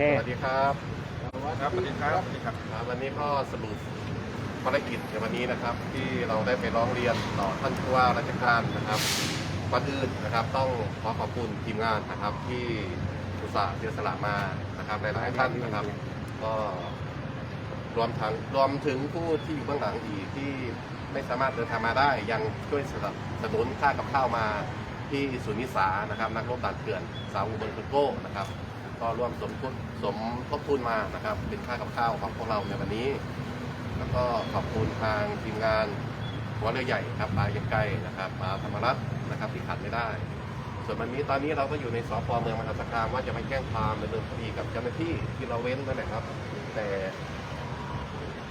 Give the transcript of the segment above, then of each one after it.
เค สวัสดีครับครับสวัสดีครับสวัสดีครับอ่าวันนี้ก็สรุปภารกิจในวันนี้นะครับ ที่เราได้ไปร้องเรียนต่อท่านผู้ว่าราชการนะครับก่อนอื่นนะครับ ต้องขอขอบคุณทีมงานนะครับ ที่อุตส่าห์เสียสละมานะครับหลายๆท่านนะครับ ก็รวมทั้งรวมถึงผู้ที่อยู่เบื้องหลังอีกที่ไม่สามารถเดินทางมาได้ยังช่วยสนับสนุนค่ากับข้าวมาที่ศูนย์นิสานะครับนักรบด่านเถื่อนสาวอุบลคุณโก้นะครับ ก็ร่วมสมทุนสมทบทุนมานะครับ เป็นค่ากับข้าวของพวกเราในวันนี้ แล้วก็ขอบคุณทางทีมงานหัวเรือใหญ่ครับปลายังไกลนะครับปลาธรรมรัตน์นะครับที่ขาดไม่ได้ ส่วนวันนี้ตอนนี้เราก็อยู่ในสพเมืองมหาสารคามว่าจะไปแจ้งความดำเนินคดีกับเจ้าหน้าที่ที่เราเว้นนั่นแหละครับ แต่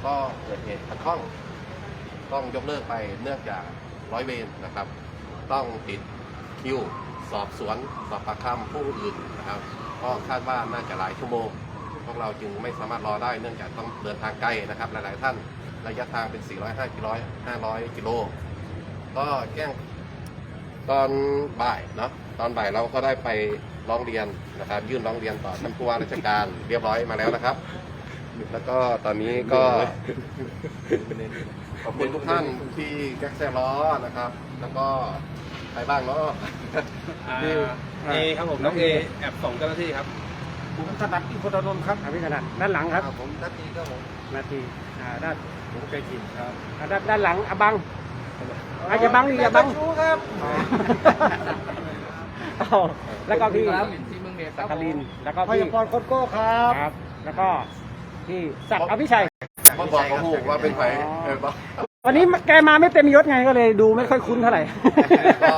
ก็เกิดเหตุขัดข้องต้องยกเลิกไปเนื่องจากร้อยเวรนะครับ ต้องติดคิว สอบสวน สอบปากคำผู้อื่นนะครับ ก็คาดว่าน่าจะหลายชั่วโมง พวกเราจึงไม่สามารถรอได้เนื่องจากต้องเดินทางไกลนะครับ หลายๆท่านระยะทางเป็น 405กิโล500 กิโล ก็แจ้งตอนบ่ายเนาะตอนบ่ายเราก็ได้ไปร้องเรียนนะครับ ยื่นร้องเรียนต่อท่านผู้ว่าราชการเรียบร้อยมาแล้วนะครับ แล้วก็ตอนนี้ก็ขอบคุณทุกท่านที่แก๊กแซ่ล้อนะครับ แล้วก็ ครบ้างเนาะ อ่านี่เอครับผมน้องเอแอบส่งเจ้าหน้าที่ครับผมถนัดอินโฟดานนท์ครับอภิขนาดด้านหลังครับ ผมนัทนีครับผมนาทีอ่าด้านผมเคยกินครับอ่าด้านด้านหลังอะบังอะอย่าบังดิอย่าบังรู้ครับอ้าวแล้วก็พี่ที่เมืองเดชสักกลิน แล้วก็พพี่ยากรณ์โคตรโก้ครับครับ แล้วก็พี่ศักดิ์อภิชัยเขาบอกเขาหูว่าเป็นไผเออบอก วันนี้แกมาไม่เต็มยศไงก็เลยดูไม่ค่อยคุ้นเท่าไหร่ ก็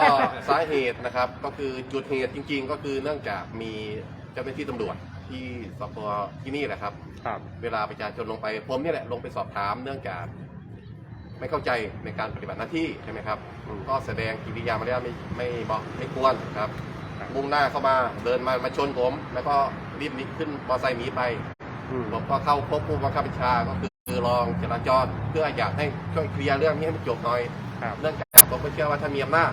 สาเหตุนะครับก็คือจุดเหตุจริง ๆ ก็คือเนื่องจากมีเจ้าหน้าที่ตำรวจที่สพที่นี่แหละครับ ครับ เวลาประชาชนลงไปผมเนี่ยแหละลงไปสอบถามเนื่องจาก ไม่เข้าใจในการปฏิบัติหน้าที่ใช่ไหมครับก็แสดงกิริยามารยาทไม่ไม่บอกไม่ควรครับ มุ่งหน้าเข้ามาเดินมามาชนผม แล้วก็รีบหนีขึ้นมอเตอร์ไซค์หนีไปอืม ผมก็เข้าพบผู้บังคับบัญชาก็คือ รองจราจรเพื่ออยากให้ช่วยเคลียร์เรื่องนี้ให้มันจบหน่อยครับ เนื่องจากผมก็เชื่อว่าท่านมีอำนาจ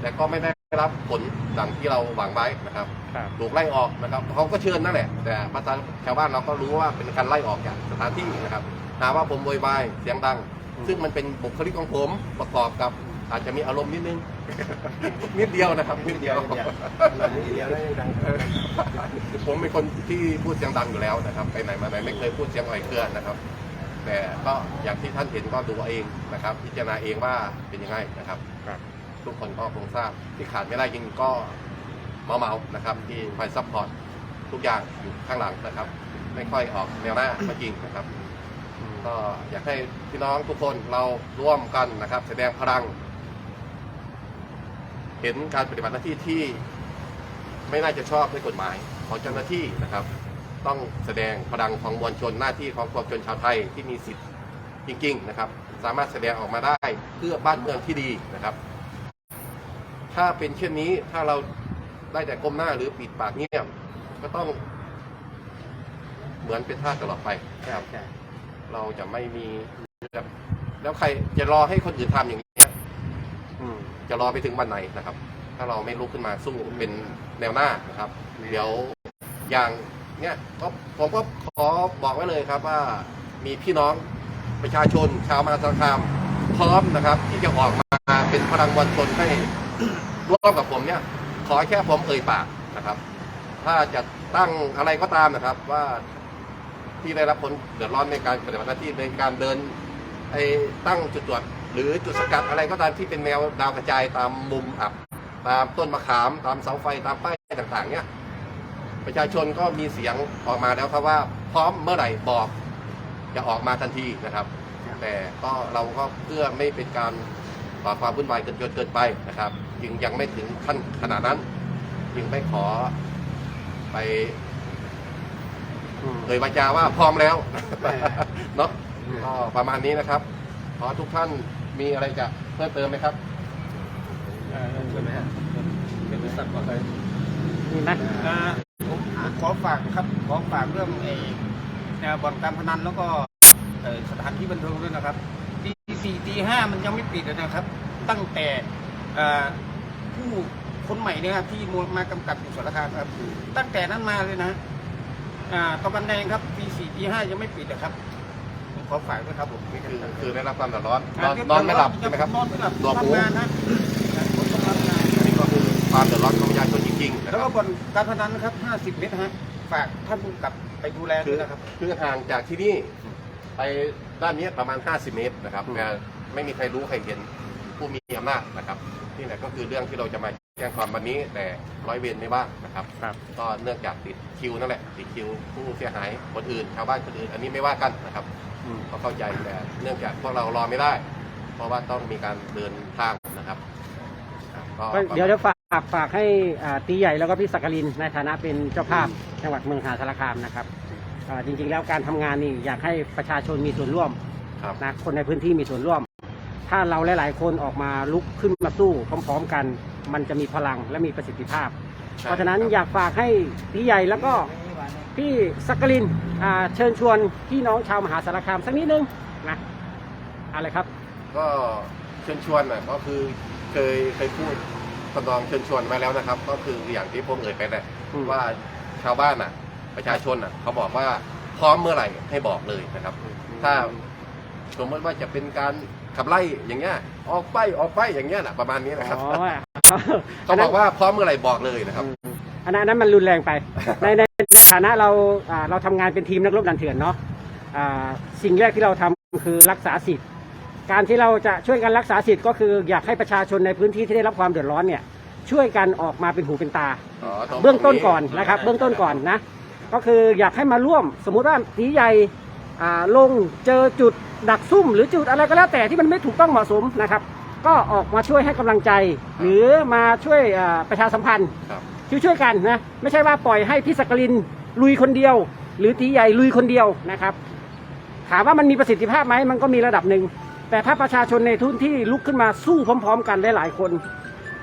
แต่ก็ไม่ได้รับผลดังที่เราหวังไว้นะครับครับ ถูกไล่ออกนะครับเขาก็เชิญนั่นแหละ แต่ภาษาชาวบ้านเราก็รู้ว่าเป็นการไล่ออกจากสถานที่นะครับหาว่าผมโวยวายเสียงดังซึ่งมันเป็นบุคลิกของผมประกอบกับอาจจะมีอารมณ์นิดนึง นิดเดียวนะครับนิดเดียวผมเป็นคนที่พูดเสียงดังอยู่แล้วนะครับไปไหนมาไหนไม่เคยพูดเสียงอ่อยเครือนะครับ แต่ก็อย่างที่ท่านเห็นก็ดูเอาเองนะครับ พิจารณาเองว่าเป็นยังไงนะครับ ครับ ทุกคนก็คงทราบที่ขาดไม่ได้จริงๆก็เมาเมาๆนะครับ ที่คอยซัพพอร์ตทุกอย่างอยู่ข้างหลังนะครับ ไม่ค่อยออกแนวหน้าก็จริงนะครับ ก็อยากให้พี่น้องทุกคนเราร่วมกันนะครับ แสดงพลัง เห็นการปฏิบัติหน้าที่ที่ไม่น่าจะชอบด้วยกฎหมายของเจ้าหน้าที่นะครับ ต้องแสดงพลังของมวลชนหน้าที่ของปวงชนชาวไทยที่มีสิทธิ์จริง ๆ นะครับ สามารถแสดงออกมาได้เพื่อบ้านเมืองที่ดีนะครับ ถ้าเป็นเช่นนี้ถ้าเราได้แต่ก้มหน้าหรือปิดปากเงียบก็ต้อง เหมือนเป็นท่าสตลอดไปนะครับ เราจะไม่มีแบบแล้วใครจะรอให้คนอื่นทำอย่างนี้อืมจะรอไปถึงวันไหนนะครับ ถ้าเราไม่ลุกขึ้นมาสู้เป็นแนวหน้านะครับ เดี๋ยวอย่าง เนี้ยก็ผมก็ขอบอกไว้เลยครับว่ามีพี่น้องประชาชนชาวมหาสารคามพร้อมนะครับ ที่จะออกมาเป็นพลังวันชนให้ร่วมกับผมเนี่ย ขอแค่ผมเอ่ยปากนะครับ ถ้าจะตั้งอะไรก็ตามนะครับว่าที่ได้รับผลเดือดร้อนในการปฏิบัติหน้าที่ในการเดินไอ้ตั้งจุดตรวจหรือจุดสกัดอะไรก็ตามที่เป็นแนวดาวกระจายตามมุมอับ ตามต้นมะขาม ตามเสาไฟตามป้ายต่างๆเนี่ย ประชาชนก็มีเสียงออกมาแล้วครับว่าพร้อมเมื่อไหร่บอกจะออกมาทันทีนะครับ แต่ก็เราก็เพื่อไม่เป็นการก่อความวุ่นวายเกินจนเกินไปนะครับจึงยังไม่ถึงขั้นขนาดนั้นจึงไม่ขอไปอืมเอ่ยวาจาว่าพร้อมแล้วเนาะก็ประมาณนี้นะครับ ขอทุกท่านมีอะไรจะเพิ่มเติมไหมครับใช่ไหมฮะเป็นบริษัทก่อนเลยมีไหมอ่าผมขอ ฝากครับขอฝากเรื่องไอ้แนวบ่อนการพนันแล้วก็เอ่อสถานที่บันเทิงด้วยนะครับตีสี่ตีห้ามันยังไม่ปิดเลยนะครับ ตั้งแต่เอ่อผู้คนใหม่เนี่ยครับที่มามากำกับอยู่สารคามครับ ตั้งแต่นั้นมาเลยนะอ่าตะวันแดงครับปีสี่ปีห้ายังไม่ปิดนะครับผมขอฝากด้วยครับผมนี่คือคือได้รับความเดือดร้อนนอนนอนไม่หลับใช่ไหมครับนอนไม่หลับหนวกหูทำงานนะผมทำงานนะอันนี้ก็คือความเดือดร้อนของป ระชาชนจริงๆนะแล้วคก็รับบ่อนการพนันนะครับ 50 เมตรฮะ ฝากท่านผู้กำกับไปดูแลคืด้วอยนะครับ คือห่างจากที่นี่ไปด้านนี้ประมาณ 50 เมตรนะครับอืม แต่ไม่มีใครรู้ใครเห็นผู้มีอำนาจนะครับนี่แหละก็คือเรื่องที่เราจะมาแจ้งความวันนี้แต่ร้อยเวรไม่ว่างนะครับ ครับ ก็เนื่องจากติดคิวนั่นแหละติดคิวผู้เสียหายคนอื่นชาวบ้านคนอื่น อันนี้ไม่ว่ากันนะครับอืม ก็เข้าใจแต่เนื่องจากพวกเรารอไม่ได้ เพราะว่าต้องมีการเดินทางนะครับครับก็ก็เดี๋ยวเดี๋ยวฝาก ฝากให้อ่าตีใหญ่แล้วก็พี่สักกลินในฐานะเป็นเจ้าภาพจังหวัดเมืองมหาสารคามนะครับอ่าจริงๆแล้วการทำงานนี่อยากให้ประชาชนมีส่วนร่วมครับนะคนในพื้นที่มีส่วนร่วม ถ้าเราหลาย ๆ คนออกมาลุกขึ้นมาสู้พร้อม ๆ กัน มันจะมีพลังและมีประสิทธิภาพ เพราะฉะนั้นอยากฝากให้พี่ใหญ่แล้วก็พี่สักกลินอ่าเชิญชวนพี่น้องชาวมหาสารคามสักนิดนึงนะอะไรครับ ก็เชิญชวนน่ะก็คือเคยเคยพูด ทำนองเชิญชวนไว้แล้วนะครับ ก็คืออย่างที่ผมเอ่ยไปแหละอืม ว่าชาวบ้านน่ะ ประชาชนน่ะเขาบอกว่าพร้อมเมื่อไหร่ให้บอกเลยนะครับ ถ้าสมมติว่าจะเป็นการขับไล่อย่างเงี้ยออกไปออกไปอย่างเงี้ยนะประมาณนี้นะครับอ๋อเขาบอกว่าพร้อมเมื่อไหร่บอกเลยนะครับ อืมอันนั้นอันนั้นมันรุนแรงไป ในในในฐานะเราอ่าเราทำงานเป็นทีมนักรบดันเถื่อนเนาะอ่าสิ่งแรกที่เราทำคือรักษาสิทธิ์ การที่เราจะช่วยกันรักษาสิทธิ์ก็คืออยากให้ประชาชนในพื้นที่ที่ได้รับความเดือดร้อนเนี่ยช่วยกันออกมาเป็นหูเป็นตา อ๋อตรงเบื้องต้นก่อนตรงนะครับ เบื้องต้นก่อนนะ ก็คืออยากให้มาร่วม สมมุติว่าตีใหญ่อ่าลงเจอจุดดักซุ่ม หรือจุดอะไรก็แล้วแต่ที่มันไม่ถูกต้องเหมาะสมนะครับ ก็ออกมาช่วยให้กำลังใจ หรือมาช่วยอ่าประชาสัมพันธ์ ครับ ช่วยช่วยๆกันนะไม่ใช่ว่าปล่อยให้พี่สักกลินลุยคนเดียว หรือตีใหญ่ลุยคนเดียวนะครับ ถามว่ามันมีประสิทธิภาพไหมมันก็มีระดับหนึ่ง แต่ถ้าประชาชนในทุนที่ลุกขึ้นมาสู้พร้อม ๆ กันหลายๆคน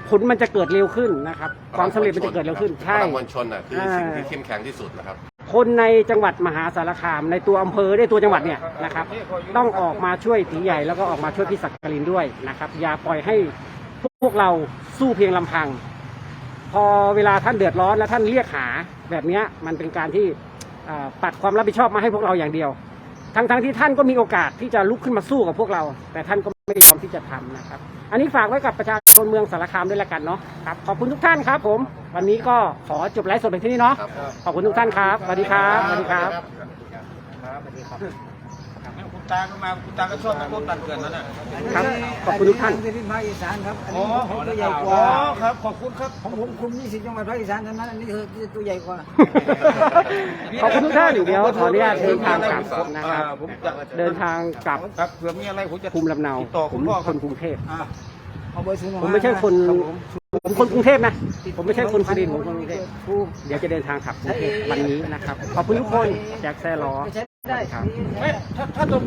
ผลมันจะเกิดเร็วขึ้นนะครับความสำเร็จมันจะเกิดเร็วขึ้น ใช่พลังมวลชนน่ะคือสิ่งที่อ่าเข้มแข็งที่สุดนะครับ คนในจังหวัดมหาสารคามในตัวอำเภอในตัวจังหวัดเนี่ยนะครับ ต้องออกมาช่วยตีใหญ่แล้วก็ออกมาช่วยพี่สักกลินด้วยนะครับ อย่าปล่อยให้พวกเราสู้เพียงลำพัง พอเวลาท่านเดือดร้อนแล้วท่านเรียกหาแบบเนี้ยมันเป็นการที่อ่าปัดความรับผิดชอบมาให้พวกเราอย่างเดียว ทั้งทั้งที่ท่านก็มีโอกาสที่จะลุกขึ้นมาสู้กับพวกเรา แต่ท่านก็ไม่ได้ยอมที่จะทำนะครับ อันนี้ฝากไว้กับประชาชนเมืองสารคามด้วยละกันเนาะครับขอบคุณทุกท่านครับ ผม วันนี้ก็ขอจบไลฟ์สดเพียงเท่านี้เนาะครับขอบคุณทุกท่านครับสวัสดีครับสวัสดีครับคุณ ตาก็มาคุณตาก็ชอบนักรบดันเกินนั่นน่ะครับขอบคุณทุกท่านอัเป็นภาคอีสานครับ อันอ๋อนี้ของตัวใหญ่กอ๋ว่า อครับ ขอบคุณครับ ของผมคุม20จังหวัดภาคอีสานเท่านั้น อันนี้คือตัวใหญ่กว่า ขอบคุณทุกท่านเดี๋ยวขออนุญาตเดินทางกลับนะครับอ่าผมจะเดินทางกลับครับเผื่อมีอะไรผมจะภูมิลำเนาติดต่อผคุมณพ่อคครับนกรุงเทพ อ่า เอาเบอร์ศูนย์ผมไม่ใช่คนครับผมผมคนกรุงเทพนะ ผมไม่ใช่คนสุรินทร์ผมคนกรุงเทพผู้เดี๋ยวจะเดินทางกลับกรุงเทพวันนี้นะครับ ขอบคุณทุกคนแจ็คแซ่ล้อไม่ใช่ได้ครับเอ๊ะถ้าถ้าตำรวจ